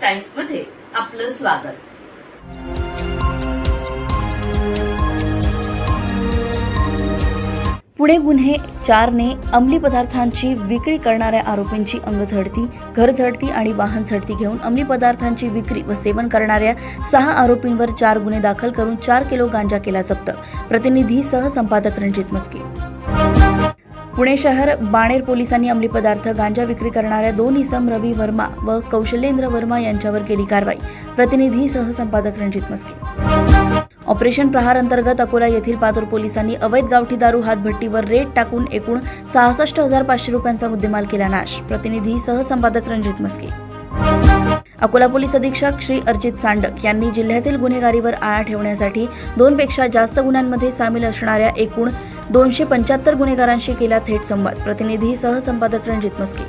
टाइम्समध्ये आपलं स्वागत. पुणे गुन्हे चारने अंमली पदार्थांची विक्री करणाऱ्या आरोपींची अंगझडती घर झडती आणि वाहन झडती घेऊन अंमली पदार्थांची विक्री व सेवन करणाऱ्या सहा आरोपींवर चार गुन्हे दाखल करून चार किलो गांजा केला जप्त. प्रतिनिधी सहसंपादक रणजित मस्के. पुणे शहर बाणेर पोलिसांनी अंमली पदार्थ गांजा विक्री करणाऱ्या दोन इसम रवी वर्मा व कौशलेंद्र वर्मा यांच्यावर केली कारवाई. प्रतिनिधी सहसंपादक रणजित मस्के. ऑपरेशन प्रहार अंतर्गत अकोला येथील पातूर पोलिसांनी अवैध गावठी दारू हातभट्टीवर रेट टाकून एकूण सहासष्ट हजार पाचशे रुपयांचा मुद्देमाल केला नाश. प्रतिनिधी सहसंपादक रणजित मस्के. अकोला पोलीस अधीक्षक श्री अर्जित चांडक यांनी जिल्ह्यातील गुन्हेगारीवर आळा ठेवण्यासाठी दोनपेक्षा जास्त गुन्ह्यांमध्ये सामील असणाऱ्या एकूण दोनशे पंच्याहत्तर गुन्हेगारांशी केला थेट संवाद. प्रतिनिधी सहसंपादक रणजित मस्के.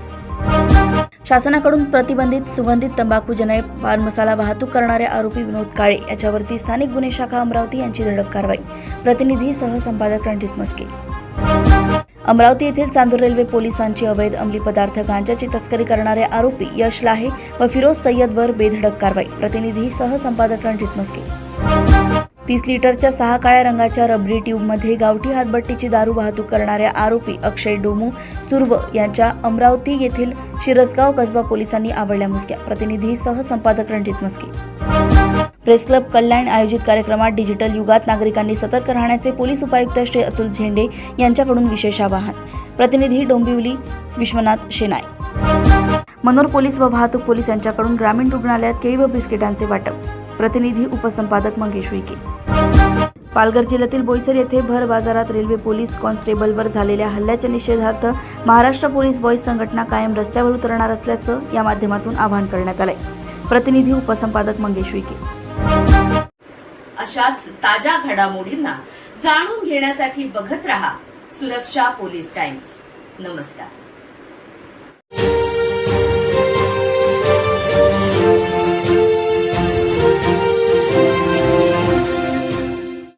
शासनाकडून प्रतिबंधित सुगंधित तंबाखू जनय पान मसाला वाहतूक करणारे आरोपी विनोद काळे याच्यावरती स्थानिक गुन्हे शाखा अमरावती यांची धडक कारवाई. प्रतिनिधी सहसंपादक रणजित मस्के. अमरावती येथील चांदूर रेल्वे पोलिसांची अवैध अंमली पदार्थ गांजाची तस्करी करणारे आरोपी यश लाहे व फिरोज सय्यदवर बेधडक कारवाई. प्रतिनिधी सहसंपादक रणजित मस्के. तीस लिटरच्या सहा काळ्या रंगाच्या रबरी ट्यूबमध्ये गावठी हातभट्टीची दारू वाहतूक करणाऱ्या आरोपी अक्षय डोमू चुर्व यांच्या अमरावती येथील शिरसगाव कसबा पोलिसांनी आवडल्या मुसक्या. प्रतिनिधी सहसंपादक रणजित मस्के. प्रेस क्लब कल्याण आयोजित कार्यक्रमात डिजिटल युगात नागरिकांनी सतर्क राहण्याचे पोलीस उपायुक्त श्री अतुल झेंडे यांच्याकडून विशेष आवाहन. प्रतिनिधी डोंबिवली विश्वनाथ शेनाय. मनोर पोलीस व वाहतूक पोलीस यांच्याकडून ग्रामीण रुग्णालयात केळी व बिस्किटांचे वाटप. प्रतिनिधी उपसंपादक मंगेश विके पालघर जिल्ह्यातील बोईसर येथे भर बाजारात रेल्वे पोलीस कॉन्स्टेबलवर झालेल्या हल्ल्याच्या निषेधार्थ महाराष्ट्र पोलीस बॉईज संघटना कायम रस्त्यावर उतरणार असल्याचं या माध्यमातून आवाहन करण्यात आलंय. प्रतिनिधी उपसंपादक मंगेश विके अशाच ताज्या घडामोडींना जाणून घेण्यासाठी बघत रहा सुरक्षा पोलीस टाइम्स. नमस्कार.